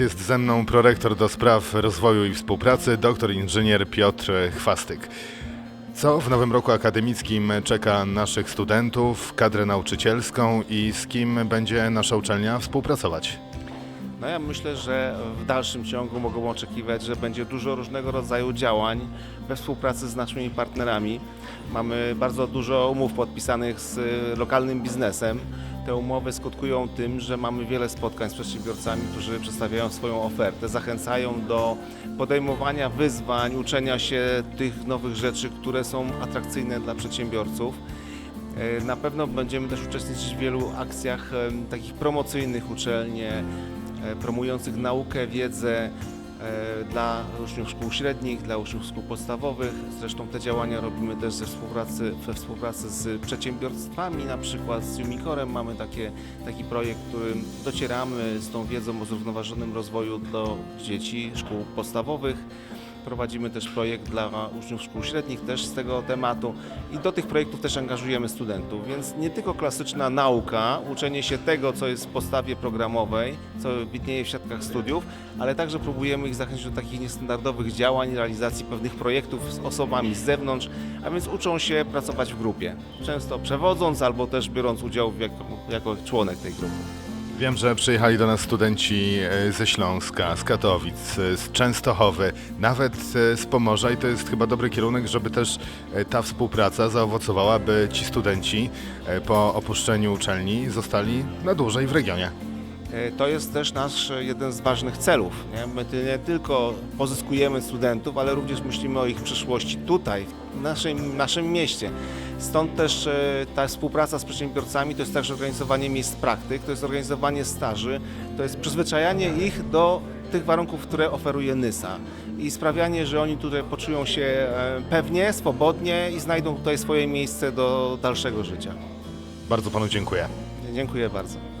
Jest, ze mną prorektor do spraw rozwoju i współpracy, doktor inżynier Piotr Chwastyk. Co w nowym roku akademickim czeka naszych studentów, kadrę nauczycielską i z kim będzie nasza uczelnia współpracować? No ja myślę, że w dalszym ciągu mogą oczekiwać, że będzie dużo różnego rodzaju działań we współpracy z naszymi partnerami. Mamy bardzo dużo umów podpisanych z lokalnym biznesem. Te umowy skutkują tym, że mamy wiele spotkań z przedsiębiorcami, którzy przedstawiają swoją ofertę, zachęcają do podejmowania wyzwań, uczenia się tych nowych rzeczy, które są atrakcyjne dla przedsiębiorców. E, Na pewno będziemy też uczestniczyć w wielu akcjach takich promocyjnych uczelni, e, promujących naukę, wiedzę dla uczniów szkół średnich, dla uczniów szkół podstawowych. Zresztą te działania robimy też ze współpracy, we współpracy z przedsiębiorstwami, na przykład z Umicorem mamy takie, taki projekt, którym docieramy z tą wiedzą o zrównoważonym rozwoju do dzieci szkół podstawowych. Prowadzimy też projekt dla uczniów szkół średnich też z tego tematu i do tych projektów też angażujemy studentów, więc nie tylko klasyczna nauka, uczenie się tego, co jest w podstawie programowej, co widnieje w siatkach studiów, ale także próbujemy ich zachęcić do takich niestandardowych działań, realizacji pewnych projektów z osobami z zewnątrz, a więc uczą się pracować w grupie, często przewodząc albo też biorąc udział jako, jako członek tej grupy. Wiem, że przyjechali do nas studenci e, ze Śląska, z Katowic, e, z Częstochowy, nawet e, z Pomorza i to jest chyba dobry kierunek, żeby też ta współpraca zaowocowała, by ci studenci po opuszczeniu uczelni zostali na dłużej w regionie. E, To jest też nasz e, jeden z ważnych celów. Nie? My nie tylko pozyskujemy studentów, ale również myślimy o ich przyszłości tutaj, w naszym, naszym mieście. Stąd też e, ta współpraca z przedsiębiorcami to jest także organizowanie miejsc praktyk, to jest organizowanie staży, to jest przyzwyczajanie ich do tych warunków, które oferuje NYSA i sprawianie, że oni tutaj poczują się pewnie, swobodnie i znajdą tutaj swoje miejsce do dalszego życia. Bardzo panu dziękuję. Dziękuję bardzo.